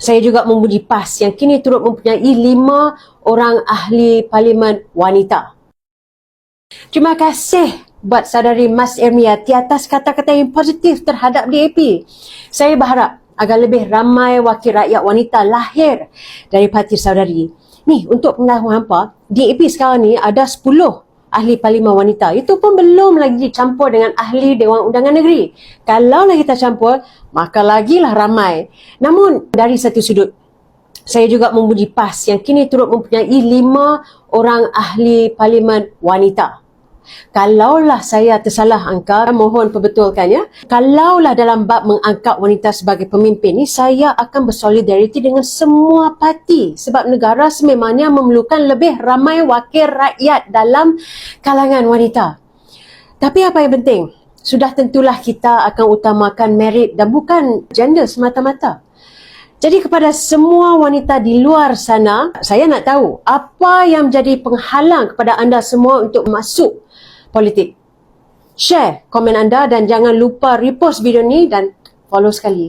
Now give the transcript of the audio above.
Saya juga memuji PAS yang kini turut mempunyai lima orang ahli parlimen wanita. Terima kasih buat saudari Mas Ermiati atas kata-kata yang positif terhadap DAP. Saya berharap agar lebih ramai wakil rakyat wanita lahir dari parti saudari. Ni, untuk pengetahuan hampa, DAP sekarang ni ada 10 ahli parlimen wanita. Itu pun belum lagi dicampur dengan ahli Dewan Undangan Negeri. Kalau lah kita campur, maka lagilah ramai. Namun, dari satu sudut, saya juga memuji PAS yang kini turut mempunyai lima orang ahli parlimen wanita. Kalaulah saya tersalah angka, mohon perbetulkan ya. Kalaulah dalam bab mengangkat wanita sebagai pemimpin ni, saya akan bersolidariti dengan semua parti. Sebab negara sememangnya memerlukan lebih ramai wakil rakyat dalam kalangan wanita. Tapi apa yang penting? Sudah tentulah kita akan utamakan merit dan bukan gender semata-mata. Jadi kepada semua wanita di luar sana, saya nak tahu apa yang menjadi penghalang kepada anda semua untuk masuk politik. Share komen anda dan jangan lupa repost video ni dan follow sekali.